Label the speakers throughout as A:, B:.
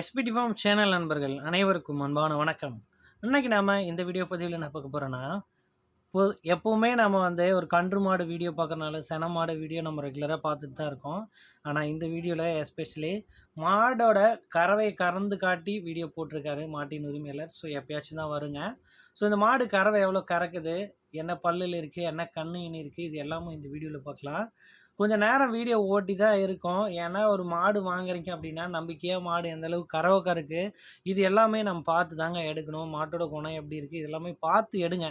A: SPD form channel நண்பர்கள் அனைவருக்கும் அன்பான வணக்கம். இன்னைக்கு நாம் இந்த வீடியோ பதிவில் என்ன பார்க்க போகிறோன்னா இப்போ எப்போவுமே நம்ம வந்து ஒரு கன்று மாடு வீடியோ பார்க்கறனால சென மாடு வீடியோ நம்ம ரெகுலராக பார்த்துட்டு தான் இருக்கோம். ஆனால் இந்த வீடியோவில் எஸ்பெஷலி மாடோட கறவை கறந்து காட்டி வீடியோ போட்டிருக்காரு மாட்டின் உரிமையாளர். ஸோ எப்பயாச்சும் தான் வருங்க. ஸோ இந்த மாடு கறவை எவ்வளோ கறக்குது? என்ன பல்லில் இருக்குது என்ன கண்ணு இனி இருக்குது இது எல்லாமும் இந்த வீடியோவில் பார்க்கலாம் கொஞ்சம் நேரம் வீடியோ ஓட்டி தான் இருக்கும். ஏன்னா ஒரு மாடு வாங்குறீங்க அப்படின்னா நம்பிக்கையாக மாடு எந்த அளவுக்கு இருக்குது கறக்கு இது எல்லாமே நம்ம பார்த்து தாங்க எடுக்கணும். மாட்டோட குணம் எப்படி இருக்குது இது எல்லாமே பார்த்து எடுங்க.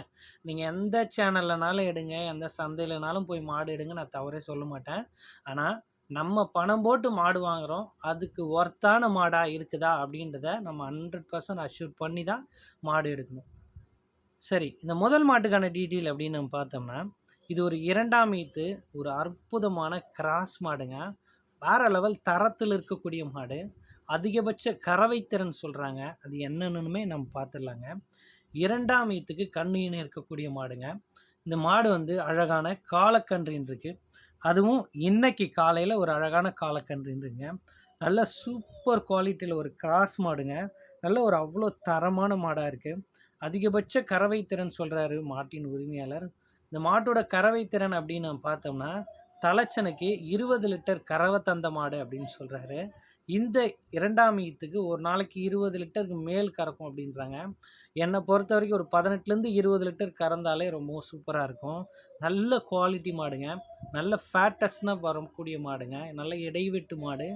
A: நீங்கள் எந்த சேனல்லனாலும் எடுங்க எந்த சந்தையிலனாலும் போய் மாடு எடுங்க நான் தவறே சொல்ல மாட்டேன். ஆனால் நம்ம பணம் போட்டு மாடு வாங்குகிறோம் அதுக்கு ஒர்த்தான மாடாக இருக்குதா அப்படின்றத நம்ம ஹண்ட்ரட் பர்சன்ட் அஷ்யூர் பண்ணி தான் மாடு எடுக்கணும். சரி இந்த முதல் மாட்டுக்கான டீட்டெயில் அப்படின்னு நம்ம பார்த்தோம்னா இது ஒரு இரண்டாம் ஈத்து ஒரு அற்புதமான கிராஸ் மாடுங்க. வேற லெவல் தரத்தில் இருக்கக்கூடிய மாடு. அதிகபட்ச கறவைத்திறன் சொல்கிறாங்க அது என்னென்னுமே நம்ம பார்த்துடலாங்க. இரண்டாம் ஈத்துக்கு கண்ணீன்னு இருக்கக்கூடிய மாடுங்க. இந்த மாடு வந்து அழகான காலக்கன்றின் இருக்குது அதுவும் இன்னைக்கு காலையில் ஒரு அழகான காலக்கன்றின்றுங்க. நல்ல சூப்பர் குவாலிட்டியில் ஒரு கிராஸ் மாடுங்க. நல்ல ஒரு அவ்வளோ தரமான மாடாக இருக்குது அதிகபட்ச கறவை திறன் சொல்கிறாரு மாட்டின் உரிமையாளர். இந்த மாட்டோட கறவை திறன் அப்படின்னு நம்ம பார்த்தோம்னா தலைச்சனுக்கு இருபது லிட்டர் கறவை தந்த மாடு அப்படின்னு சொல்கிறாரு இந்த இரண்டாம் ஈத்துக்கு ஒரு நாளைக்கு இருபது லிட்டருக்கு மேல் கறக்கும் அப்படின்றாங்க. என்னை பொறுத்த வரைக்கும் ஒரு பதினெட்டுலேருந்து இருபது லிட்டர் கறந்தாலே ரொம்ப சூப்பராக இருக்கும். நல்ல குவாலிட்டி மாடுங்க. நல்ல ஃபேட்டஸ்னாக வரக்கூடிய மாடுங்க. நல்ல இடைவெட்டு மாடு.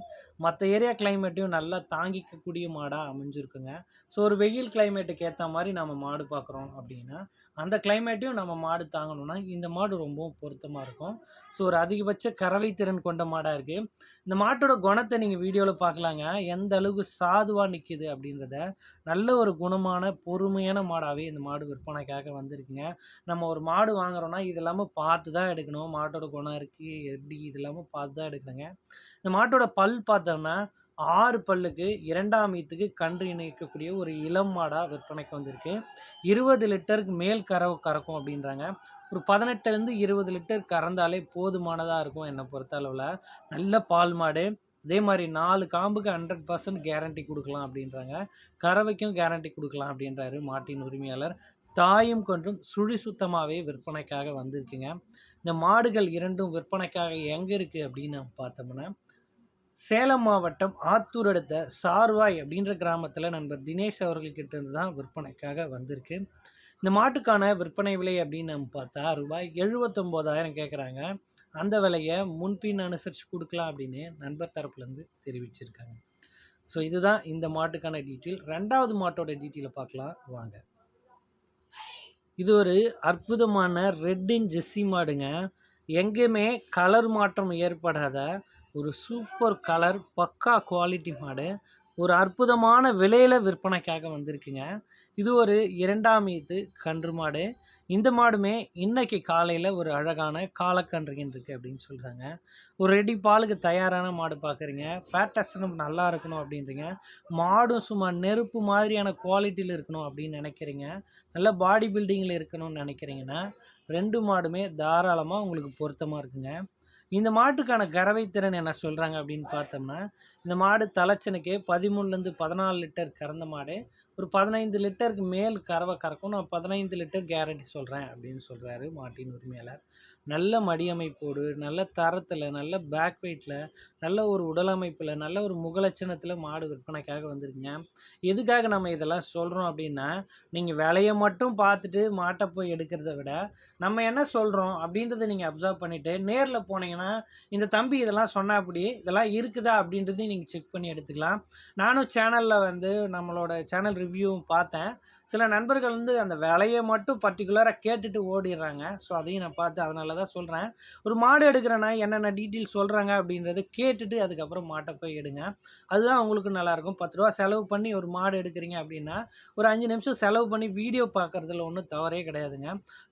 A: மற்ற ஏரியா கிளைமேட்டையும் நல்லா தாங்கிக்கக்கூடிய மாடாக அமைஞ்சிருக்குங்க. ஸோ ஒரு வெயில் கிளைமேட்டுக்கு ஏற்ற மாதிரி நம்ம மாடு பார்க்குறோம் அப்படின்னா அந்த கிளைமேட்டையும் நம்ம மாடு தாங்கணும்னா இந்த மாடு ரொம்பவும் பொருத்தமாக இருக்கும். ஸோ ஒரு அதிகபட்ச கறவை திறன் கொண்ட மாடாக இருக்குது இந்த மாட்டோட குணத்தை நீங்கள் வீடியோவில் பார்க்கலாங்க எந்த அளவுக்கு சாதுவாக நிற்கிது அப்படின்றத நல்ல ஒரு குணமான பொறுமையான மாடாகவே இந்த மாடு விற்பனைக்காக வந்திருக்குங்க. நம்ம ஒரு மாடு வாங்குறோன்னா இது இல்லாமல் பார்த்து தான் எடுக்கணும். மாட்டோட குணம் இருக்குது எப்படி இது இல்லாமல் பார்த்து தான் எடுக்கணுங்க இந்த மாட்டோட பல் பார்த்தோம்னா ஆறு பல்லுக்கு இரண்டாம் ஈத்துக்கு கன்று இணைக்கக்கூடிய ஒரு இளம் மாடாக விற்பனைக்கு வந்திருக்கு. இருபது லிட்டருக்கு மேல் கறவை கறக்கும் அப்படின்றாங்க. ஒரு பதினெட்டுலேருந்து இருபது லிட்டர் கறந்தாலே போதுமானதாக இருக்கும் என்னை பொறுத்த அளவில். நல்ல பால் மாடு. அதே மாதிரி நாலு காம்புக்கு ஹண்ட்ரட் பர்சன்ட் கேரண்டி கொடுக்கலாம் அப்படின்றாங்க. கறவைக்கும் கேரண்டி கொடுக்கலாம் அப்படின்றாரு மாட்டின் உரிமையாளர். தாயும் கொன்றும் சுழி சுத்தமாகவே விற்பனைக்காக வந்திருக்குங்க. இந்த மாடுகள் இரண்டும் விற்பனைக்காக எங்கே இருக்குது அப்படின்னு நம்ம பார்த்தோம்னா சேலம் மாவட்டம் ஆத்தூர் அடுத்த சார்வாய் அப்படின்ற கிராமத்தில் நண்பர் தினேஷ் அவர்கள்கிட்ட இருந்து தான் விற்பனைக்காக வந்திருக்கு. இந்த மாட்டுக்கான விற்பனை விலை அப்படின்னு நம்ம பார்த்தா ரூபாய் எழுபத்தொம்போதாயிரம் கேட்குறாங்க அந்த விலையை முன்பின் அனுசரித்து கொடுக்கலாம் அப்படின்னு நண்பர் தரப்புலேருந்து தெரிவிச்சிருக்காங்க. ஸோ இதுதான் இந்த மாட்டுக்கான டீட்டெயில் ரெண்டாவது மாட்டோட டீட்டெயிலை பார்க்கலாம். வாங்க. இது ஒரு அற்புதமான ரெட்டின் ஜெஸ்ஸி மாடுங்க. எங்கேயுமே கலர் மாற்றம் ஏற்படாத ஒரு சூப்பர் கலர் பக்கா குவாலிட்டி மாடு. ஒரு அற்புதமான விலையில் விற்பனைக்காக வந்திருக்குங்க. இது ஒரு இரண்டாம் ஈத்து கன்று மாடு. இந்த மாடுமே இன்னைக்கு காலையில் ஒரு அழகான காலக்கன்றுகின் இருக்குது அப்படின்னு சொல்கிறாங்க ஒரு ரெடி பாலுக்கு தயாரான மாடு பார்க்குறீங்க ஃபேட்டஸ்னும் நல்லா இருக்கணும் அப்படின்றீங்க. மாடும் சும்மா நெருப்பு மாதிரியான குவாலிட்டியில் இருக்கணும் அப்படின்னு நினைக்கிறீங்க. நல்ல பாடி பில்டிங்கில் இருக்கணும்னு நினைக்கிறீங்கன்னா ரெண்டு மாடுமே தாராளமாக உங்களுக்கு பொருத்தமாக இருக்குங்க. இந்த மாட்டுக்கான கறவை திறன் என்ன சொல்கிறாங்க அப்படின்னு பார்த்தோம்னா இந்த மாடு தலைச்சனுக்கு பதிமூணுலேருந்து பதினாலு லிட்டர் கறந்த மாடு. ஒரு பதினைந்து லிட்டருக்கு மேல் கறவை கறக்கும். நான் பதினைந்து லிட்டர் கேரண்டி சொல்கிறேன் அப்படின்னு சொல்கிறாரு மாட்டின் உரிமையாளர். நல்ல மடியமைப்போடு நல்ல தரத்தில் நல்ல பேக் வெயிட்டில் நல்ல ஒரு உடல் அமைப்பில் நல்ல ஒரு முகலட்சணத்தில் மாடு விற்பனைக்காக வந்திருக்கீங்க. எதுக்காக நம்ம இதெல்லாம் சொல்கிறோம் அப்படின்னா நீங்கள் விலையை மட்டும் பார்த்துட்டு மாட்டை போய் எடுக்கிறத விட நம்ம என்ன சொல்கிறோம் அப்படின்றத நீங்கள் அப்சர்வ் பண்ணிவிட்டு நேரில் போனீங்கன்னா இந்த தம்பி இதெல்லாம் சொன்னால் அப்படி இதெல்லாம் இருக்குதா அப்படின்றதையும் நீங்கள் செக் பண்ணி எடுத்துக்கலாம். நானும் சேனலில் வந்து நம்மளோட சேனல் ரிவ்யூவும் பார்த்தேன். சில நண்பர்கள் வந்து அந்த விலையை மட்டும் பர்டிகுலராக கேட்டுட்டு ஓடிடுறாங்க. ஸோ அதையும் நான் பார்த்து அதனால தான் சொல்கிறேன் ஒரு மாடு எடுக்கிறேன்னா என்னென்ன டீட்டெயில்ஸ் சொல்கிறாங்க அப்படின்றத கேட்டுட்டு அதுக்கப்புறம் மாட்டை போய் எடுங்க. அதுதான் உங்களுக்கு நல்லாயிருக்கும். பத்து ரூபா செலவு பண்ணி ஒரு மாடு எடுக்கிறீங்க அப்படின்னா ஒரு அஞ்சு நிமிஷம் செலவு பண்ணி வீடியோ பார்க்குறதுல ஒன்றும் தவறே கிடையாதுங்க.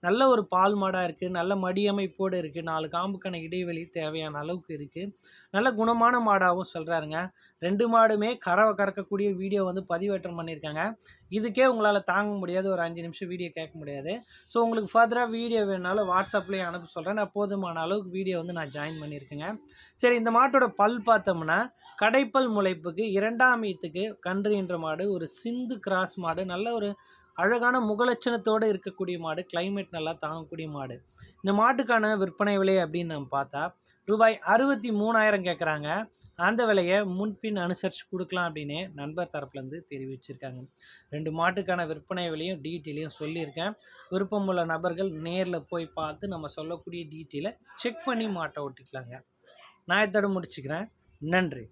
A: நல்ல ஒரு பால் மாடாக இருக்குது நல்ல மடியமைப்போடு இருக்குது நாலு காம்புக்கான இடைவெளி தேவையான அளவுக்கு இருக்குது நல்ல குணமான மாடாகவும் சொல்கிறாருங்க ரெண்டு மாடுமே கறவை கறக்கக்கூடிய வீடியோ வந்து பதிவேற்றம் பண்ணியிருக்காங்க. இதுக்கே உங்களால் தாங்க முடியாது. ஒரு அஞ்சு நிமிஷம் வீடியோ கேட்க முடியாது. ஸோ உங்களுக்கு ஃபர்தராக வீடியோ வேணாலும் வாட்ஸ்அப்லேயே அனுப்ப சொல்கிறேன் நான் போதுமான அளவுக்கு வீடியோ வந்து நான் ஜாயின் பண்ணியிருக்கேங்க. சரி இந்த மாட்டோட பல் பார்த்தோம்னா கடைப்பல் முளைப்புக்கு இரண்டாம் ஈத்துக்கு கன்று என்ற மாடு ஒரு சிந்து கிராஸ் மாடு நல்ல ஒரு அழகான முகலட்சணத்தோடு இருக்கக்கூடிய மாடு கிளைமேட் நல்லா தாங்கக்கூடிய மாடு. இந்த மாட்டுக்கான விற்பனை விலை அப்படின்னு நம்ம பார்த்தா ரூபாய் அறுபத்தி மூணாயிரம் கேட்குறாங்க. அந்த விலையை முன்பின் அனுசரித்து கொடுக்கலாம் அப்படின்னு நண்பர் தரப்புலேருந்து தெரிவிச்சிருக்காங்க. ரெண்டு மாட்டுக்கான விற்பனை விலையும் டீட்டெயிலையும் சொல்லியிருக்கேன். விருப்பமுள்ள நபர்கள் நேரில் போய் பார்த்து நம்ம சொல்லக்கூடிய டீட்டெயிலை செக் பண்ணி மாட்டை ஓட்டிக்கலாங்க நான் இதோட முடிச்சுக்கிறேன். நன்றி.